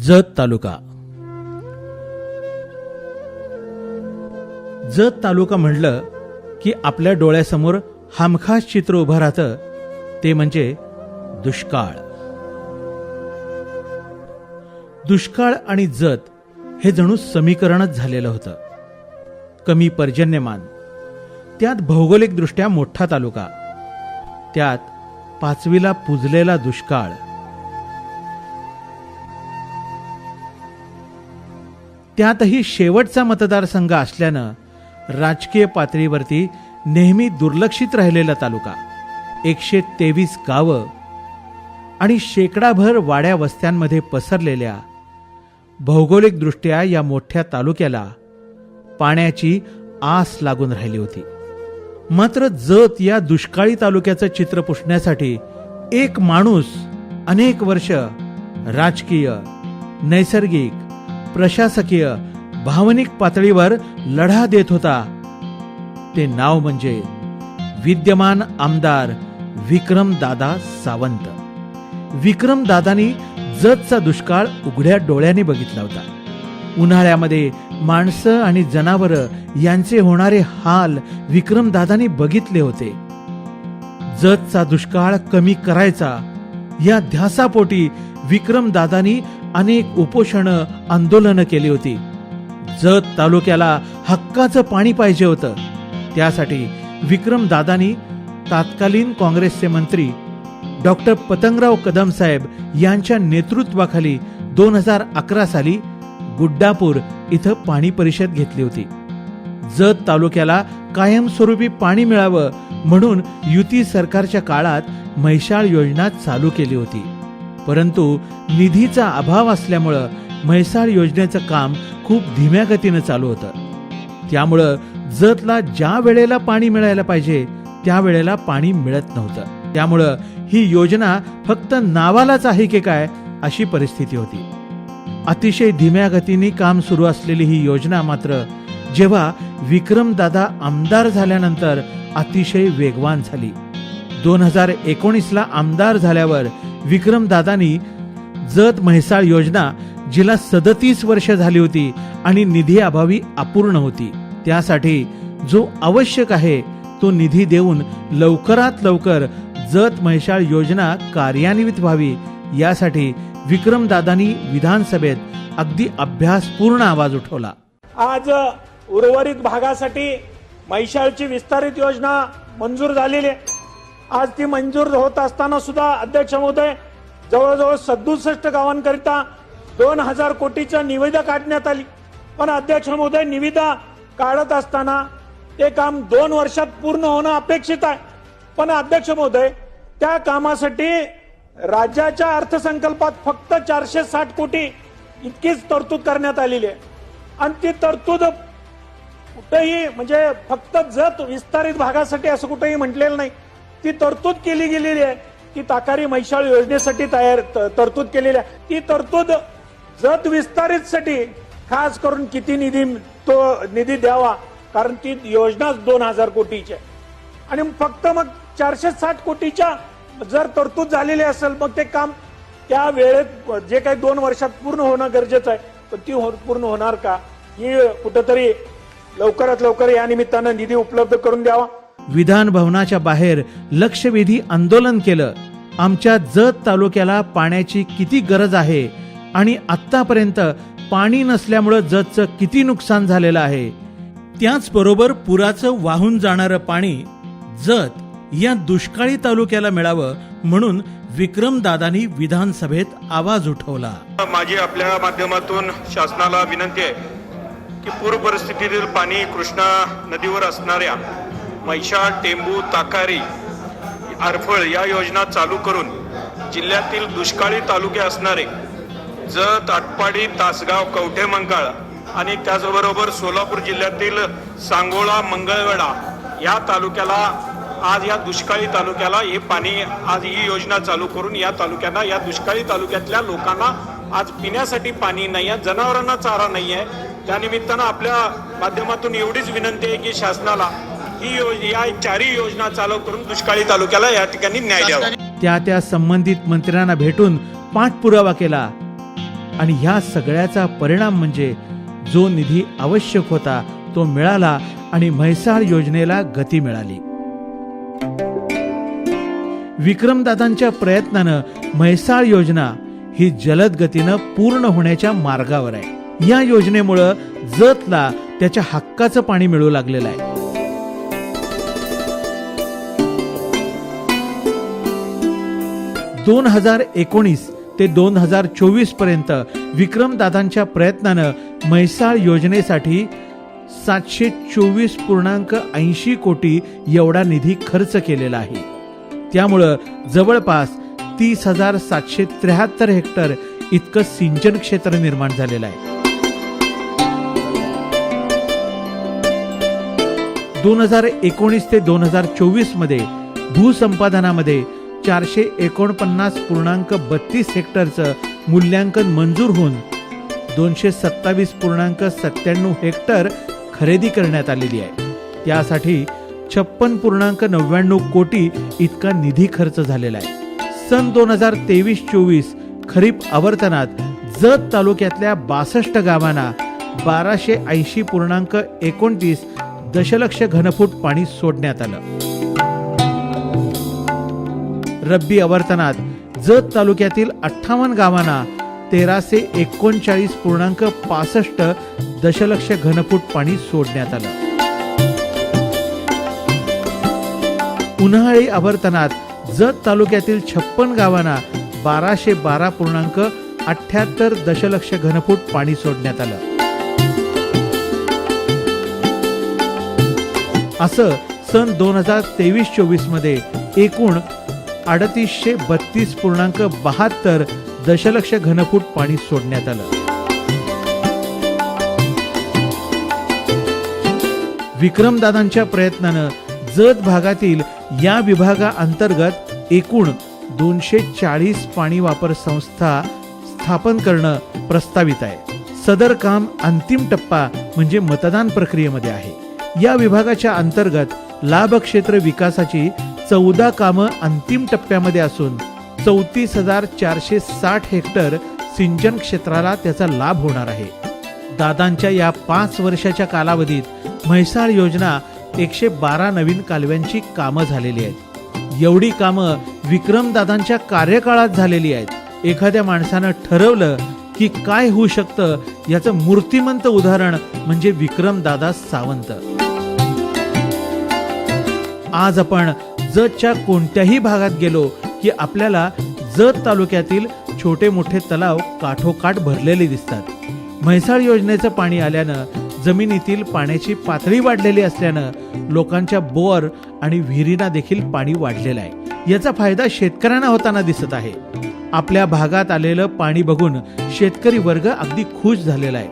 जत तालुका. जत तालुका म्हटलं की आपल्या डोळ्यासमोर हमखास चित्र उभं राहतं ते म्हणजे दुष्काळ. दुष्काळ आणि जत हे जणू समीकरणच झालेलं होतं. कमी पर्जन्यमान. त्यात भौगोलिकदृष्ट्या मोठा तालुका. त्यात पाचवीला पुजलेला दुष्काळ. त्यातही शेवटचा मतदारसंघ असल्यानं राजकीय पातळीवरती नेहमी दुर्लक्षित राहिलेला तालुका. एकशे तेवीस गावं आणि शेकडाभर वाड्या वस्त्यांमध्ये पसरलेल्या भौगोलिकदृष्ट्या या मोठ्या तालुक्याला पाण्याची आस लागून राहिली होती. मात्र जत या दुष्काळी तालुक्याचं चित्र पुसण्यासाठी एक माणूस अनेक वर्ष राजकीय नैसर्गिक प्रशासकीय भावनिक पातळीवर लढा देत होता. ते नाव म्हणजे विद्यमान आमदार विक्रमदादा सावंत. विक्रमदादांनी जतचा दुष्काळ उघड्या डोळ्याने बघितला होता. उन्हाळ्यामध्ये माणसं आणि जनावरं यांचे होणारे हाल विक्रमदादांनी बघितले होते. जतचा दुष्काळ कमी करायचा या ध्यासापोटी विक्रमदादांनी अनेक उपोषण आंदोलनं केली होती. जत तालुक्याला हक्काचं पाणी पाहिजे होतं. त्यासाठी विक्रमदादांनी तात्कालीन काँग्रेसचे मंत्री डॉक्टर पतंगराव कदम साहेब यांच्या नेतृत्वाखाली दोन हजार अकरा साली गुड्डापूर इथं पाणी परिषद घेतली होती. जत तालुक्याला कायमस्वरूपी पाणी मिळावं म्हणून युती सरकारच्या काळात म्हैशाळ योजना चालू केली होती. परंतु निधीचा अभाव असल्यामुळं म्हैसाळ योजनेचं काम खूप धीम्या गतीनं चालू होतं. त्यामुळं जतला ज्या वेळेला पाणी मिळायला पाहिजे त्या वेळेला पाणी मिळत नव्हतं. त्यामुळं ही योजना फक्त नावालाच आहे की काय अशी परिस्थिती होती. अतिशय धीम्या गतीने काम सुरू असलेली ही योजना मात्र जेव्हा विक्रमदादा आमदार झाल्यानंतर अतिशय वेगवान झाली. दोन हजार एकोणीसला आमदार झाल्यावर विक्रमदादांनी जत म्हैसाळ योजना जिला सदतीस वर्ष झाली होती आणि निधी अभावी अपूर्ण होती. त्यासाठी जो आवश्यक आहे तो निधी देऊन लवकरात लवकर जत म्हैसाळ योजना कार्यान्वित व्हावी. यासाठी विक्रमदादांनी विधानसभेत अगदी अभ्यासपूर्ण आवाज उठवला. आज उर्वरित भागासाठी म्हैशाळची विस्तारित योजना मंजूर झालेली आहे. आज ती मंजूर होत असताना सुद्धा अध्यक्ष महोदय जवळजवळ सदुसष्ट गावांकरिता दोन हजार कोटीच्या निविदा काढण्यात आली. पण अध्यक्ष महोदय निविदा काढत असताना ते काम दोन वर्षात पूर्ण होणं अपेक्षित आहे. पण अध्यक्ष महोदय त्या कामासाठी राज्याच्या अर्थसंकल्पात फक्त चारशे साठ कोटी इतकीच तरतूद करण्यात आलेली आहे. आणि ती तरतूद कुठेही म्हणजे फक्त जत विस्तारित भागासाठी असं कुठेही म्हटलेलं नाही. ती तरतूद केली गेलेली आहे. ती ताकारी मैशाळ योजनेसाठी तयार त- तरतूद केलेली आहे. ती तरतूद जत विस्तारितसाठी खास करून किती निधी तो निधी द्यावा कारण ती योजनाच दोन हजार कोटीची आहे. आणि फक्त मग चारशे साठ कोटीच्या जर तरतूद झालेली असेल मग ते काम त्या वेळेत जे काही दोन वर्षात पूर्ण होणं गरजेचं आहे पण ती हो- पूर्ण होणार का? ही कुठंतरी लवकरात लवकर या निमित्तानं निधी उपलब्ध करून द्यावा. विधान भवनाच्या बाहेर लक्षवेधी आंदोलन केलं. आमच्या जत तालुक्याला पाण्याची किती गरज आहे आणि आतापर्यंत पाणी नसल्यामुळं जतचं किती नुकसान झालेलं आहे. त्याचबरोबर पुराचं वाहून जाणारं पाणी जत या दुष्काळी तालुक्याला मिळावं म्हणून विक्रमदादांनी विधानसभेत आवाज उठवला. माझी आपल्या माध्यमातून शासनाला विनंती आहे की पूर परिस्थितीतील पाणी कृष्णा नदीवर असणाऱ्या मैशा टेंबू ताकारी आरफळ या योजना चालू करून जिल्ह्यातील दुष्काळी तालुके असणारे जत आटपाडी तासगाव कवठे मंगळ आणि त्याचबरोबर सोलापूर जिल्ह्यातील सांगोळा मंगळवेढा या तालुक्याला आज या दुष्काळी तालुक्याला हे पाणी आज ही योजना चालू करून या तालुक्यांना या दुष्काळी तालुक्यातल्या लोकांना आज पिण्यासाठी पाणी नाही आहे जनावरांना चारा नाही आहे. त्यानिमित्तानं आपल्या माध्यमातून एवढीच विनंती आहे की शासनाला ही या चारही योजना चालू करून दुष्काळी तालुक्याला या ठिकाणी न्याय द्यावा. त्या त्या संबंधित मंत्र्यांना भेटून पाठपुरावा केला. आणि ह्या सगळ्याचा परिणाम म्हणजे जो निधी आवश्यक होता तो मिळाला आणि म्हैसाळ योजनेला गती मिळाली. विक्रमदादांच्या प्रयत्नानं म्हैसाळ योजना ही जलद गतीनं पूर्ण होण्याच्या मार्गावर आहे. या योजनेमुळं जतला त्याच्या हक्काचं पाणी मिळू लागलेलं आहे. दोन हजार एकोणीस ते दोन हजार चोवीसपर्यंत विक्रमदादांच्या प्रयत्नानं म्हैसाळ योजनेसाठी सातशे चोवीस पूर्णांक ऐंशी कोटी एवढा निधी खर्च केलेला आहे. त्यामुळं जवळपास तीस हजार सातशे त्र्याहत्तर हेक्टर इतकं सिंचन क्षेत्र निर्माण झालेलं आहे. दोन हजार एकोणीस ते दोन हजार चोवीसमध्ये भूसंपादनामध्ये चारशे एकोणपन्नास पूर्णांक बत्तीस हेक्टरचं मूल्यांकन मंजूर होऊन दोनशे सत्तावीस पूर्णांक सत्त्याण्णव हेक्टर खरेदी करण्यात आलेली आहे. त्यासाठी छप्पन पूर्णांक नव्याण्णव कोटी इतका निधी खर्च झालेला आहे. सन दोन हजार तेवीस चोवीस खरीप आवर्तनात जत तालुक्यातल्या बासष्ट गावांना बाराशे ऐंशी पूर्णांक एकोणतीस दशलक्ष घनफूट पाणी सोडण्यात आलं. रब्बी आवर्तनात जत तालुक्यातील अठ्ठावन्न गावांना तेराशे एकोणचाळीस पूर्णांक पासष्ट दशलक्ष घनफूट पाणी सोडण्यात आलं. उन्हाळी आवर्तनात जत तालुक्यातील छप्पन गावांना बाराशे बारा पूर्णांक अठ्याहत्तर दशलक्ष घनफूट पाणी सोडण्यात आलं. असं सन दोन हजार तेवीस चोवीसमध्ये एकूण अडतीसशे बत्तीस पूर्णांक बहात्तर दशलक्ष घनफूट पाणी सोडण्यात आलं. विक्रमदादांच्या प्रयत्नानं जत भागातील या विभागा अंतर्गत एकूण दोनशे चाळीस पाणी वापर संस्था स्थापन करणं प्रस्तावित आहे. सदर काम अंतिम टप्पा म्हणजे मतदान प्रक्रियेमध्ये आहे. या विभागाच्या अंतर्गत लाभ क्षेत्र विकासाची चौदा कामं अंतिम टप्प्यामध्ये असून चौतीस हजार चारशे साठ हेक्टर सिंचन क्षेत्राला त्याचा लाभ होणार आहे. दादांच्या या पाच वर्षाच्या कालावधीत म्हैसाळ योजना एकशे बारा नवीन कालव्यांची कामं झालेली आहेत. एवढी कामं विक्रमदादांच्या कार्यकाळात झालेली आहेत. एखाद्या माणसानं ठरवलं की काय होऊ शकतं याचं मूर्तिमंत उदाहरण म्हणजे विक्रमदादा सावंत. आज आपण जतच्या कोणत्याही भागात गेलो की आपल्याला जत तालुक्यातील छोटे मोठे तलाव काठोकाठ भरलेले दिसतात. म्हैसाळ योजनेचं पाणी आल्यानं जमिनीतील पाण्याची पातळी वाढलेली असल्यानं लोकांच्या बोअर आणि विहिरींना देखील पाणी वाढलेलं आहे. याचा फायदा शेतकऱ्यांना होताना दिसत आहे. आपल्या भागात आलेलं पाणी बघून शेतकरी वर्ग अगदी खुश झालेला आहे.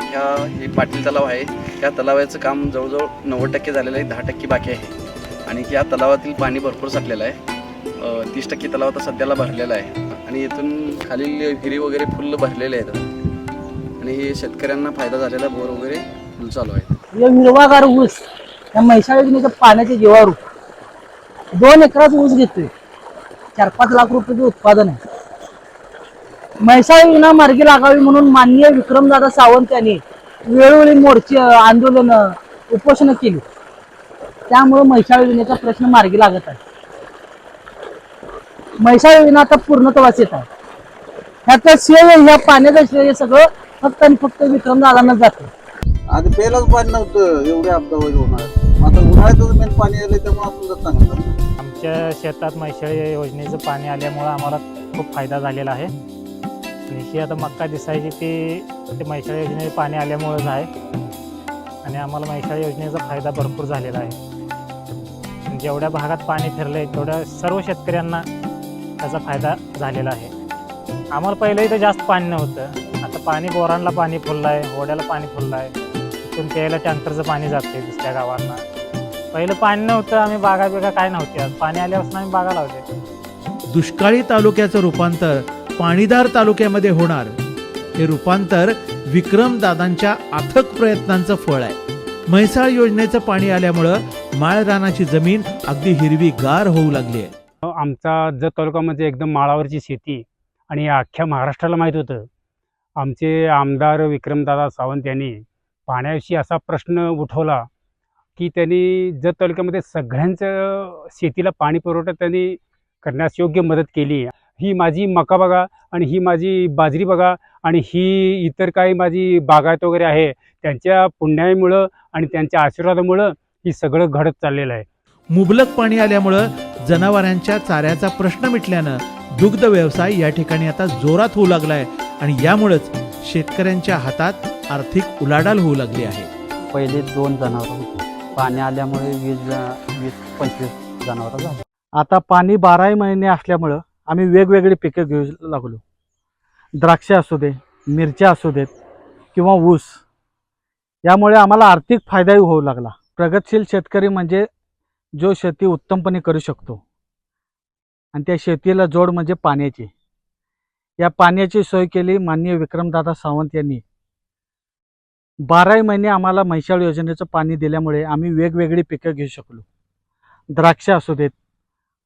ह्या हे पाटील तलाव आहे. त्या तलावाचं काम जवळजवळ नव्वद टक्के झालेलं आहे दहा टक्के बाकी आहे. आणि या तलावातील पाणी भरपूर साठलेलं आहे. तीस टक्के तलाव आता सध्याला भरलेला आहे. आणि इथून खालील विहिरी वगैरे फुल्ल भरलेले आहेत. आणि हे शेतकऱ्यांना फायदा झालेला बोर वगैरे फुल चालू आहे हिरवागार ऊस या म्हैसाळ योजनेचं पाण्याचे जीवारू दोन एकरात ऊस घेतोय. चार पाच लाख रुपयाचं उत्पादन आहे. म्हैसाळ योजना मार्गी लागावी म्हणून माननीय विक्रमदादा सावंत यांनी वेळोवेळी मोर्चे आंदोलन उपोषण केली. त्यामुळे म्हैसाळ योजनेचा प्रश्न मार्गी लागत आहे. म्हैसाळ योजना आता पूर्णत्वास येत आहे. ह्याचं श्रेय ह्या पाण्याचं श्रेय सगळं फक्त आणि फक्त विक्रमदादांना जातं. आधी पहिलाच पाणी नव्हतं एवढे वगैरे होणार. आता उन्हाळ्यातच मेन पाणी आलं त्यामुळे आपण चांगलं. आमच्या शेतात मैशाळी योजनेचं पाणी आल्यामुळं आम्हाला खूप फायदा झालेला आहे. ही आता मक्का दिसायची ती ते मैशाळी योजनेचे पाणी आल्यामुळंच आहे. आणि आम्हाला मैशाळी योजनेचा फायदा भरपूर झालेला आहे. जेवढ्या भागात पाणी फिरलं आहे तेवढ्या सर्व शेतकऱ्यांना त्याचा फायदा झालेला आहे. आम्हाला पहिलं इथं जास्त पाणी नव्हतं. आता पाणी बोरांना पाणी फुललं आहे होड्याला पाणी फुललं आहे तिथून प्यायला टँकरचं पाणी जाते दुसऱ्या गावांना. पहिलं पाणी नव्हतं आम्ही बागा बिगा काय नव्हते. पाणी आल्यापासून आम्ही बागा लावते दुष्काळी तालुक्याचं रूपांतर पाणीदार तालुक्यामध्ये होणार. हे रूपांतर विक्रमदादांच्या अथक प्रयत्नांचं फळ आहे. म्हैसाळ योजनेचं पाणी आल्यामुळं माळरानाची जमीन अगदी हिरवी गार होऊ लागली आहे. आमचा जत तालुकामध्ये एकदम माळावरची शेती आणि अख्ख्या महाराष्ट्राला माहीत होतं. आमचे आमदार विक्रमदादा सावंत यांनी पाण्याविषयी असा प्रश्न उठवला की त्यांनी जत तालुक्यामध्ये सगळ्यांचं शेतीला पाणी पुरवठा त्यांनी करण्यास योग्य मदत केली. ही माझी मका बघा आणि ही माझी बाजरी बघा आणि ही इतर काही माझी बागायत वगैरे आहे त्यांच्या पुण्यामुळं आणि त्यांच्या आशीर्वादामुळं ही सगळं घडत चाललेलं आहे. मुबलक पाणी आल्यामुळं जनावरांच्या चाऱ्याचा प्रश्न मिटल्यानं दुग्ध व्यवसाय या ठिकाणी आता जोरात होऊ लागलाय आणि यामुळेच शेतकऱ्यांच्या हातात आर्थिक उलाढाल होऊ लागली आहे. पहिले दोन जनावरं होती. पाणी आल्यामुळे वीस वीस पंचवीस जनावरं झाली. आता पाणी बाराही महिने असल्यामुळं आम्ही वेगवेगळी पिकं घेऊ लागलो. द्राक्ष असू दे मिरच्या असू देत किंवा ऊस. यामुळे आम्हाला आर्थिक फायदाही होऊ लागला. प्रगतशील शेतकरी म्हणजे जो शेती उत्तमपणे करू शकतो. आणि त्या शेतीला जोड म्हणजे पाण्याची. या पाण्याची सोय केली माननीय विक्रमदादा सावंत यांनी. बाराही महिने आम्हाला म्हैसाळ योजनेचं पाणी दिल्यामुळे आम्ही वेगवेगळी पिकं घेऊ शकलो. द्राक्ष असू देत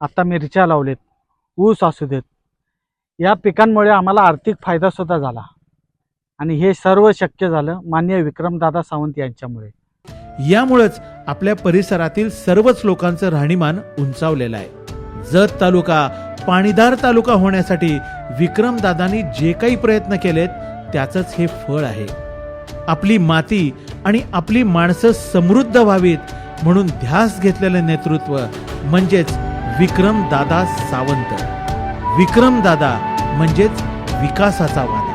आता मिरच्या लावलेत. ऊस असू देत. या पिकांमुळे आम्हाला आर्थिक फायदासुद्धा झाला. आणि हे सर्व शक्य झालं मान्य विक्रमदादा सावंत यांच्यामुळे. यामुळेच आपल्या परिसरातील सर्वच लोकांचं राहणीमान उंचावलेलं आहे. जत तालुका पाणीदार तालुका होण्यासाठी विक्रमदादांनी जे काही प्रयत्न केलेत त्याचंच हे फळ आहे. आपली माती आणि आपली माणसं समृद्ध व्हावीत म्हणून ध्यास घेतलेलं नेतृत्व म्हणजेच विक्रमदादा सावंत. विक्रमदादा म्हणजेच विकासाचा वादा